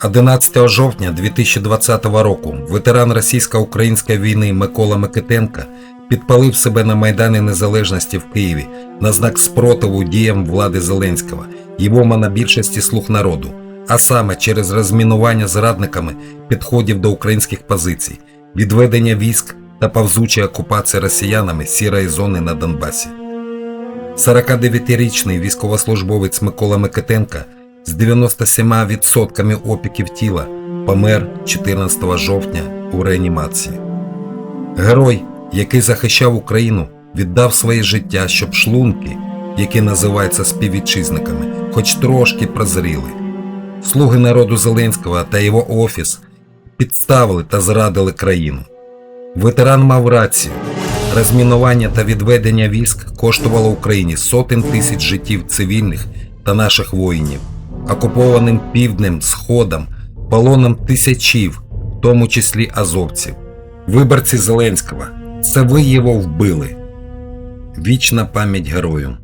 11 жовтня 2020 року ветеран російсько-української війни Микола Микитенко підпалив себе на Майдані Незалежності в Києві на знак спротиву діям влади Зеленського, його монобільшості слуг народу, а саме через розмінування зрадниками підходів до українських позицій, відведення військ та повзуча окупація росіянами сірої зони на Донбасі. 49-річний військовослужбовець Микола Микитенко з 97% опіків тіла помер 14 жовтня у реанімації. Герой, який захищав Україну, віддав своє життя, щоб шлунки, які називаються співвітчизниками, хоч трошки прозріли. Слуги народу Зеленського та його офіс підставили та зрадили країну. Ветеран мав рацію. Розмінування та відведення військ коштувало Україні сотень тисяч життів цивільних та наших воїнів, окупованим півднем, сходом, полоном тисячів, в тому числі азовців. Виборці Зеленського, це ви його вбили. Вічна пам'ять герою.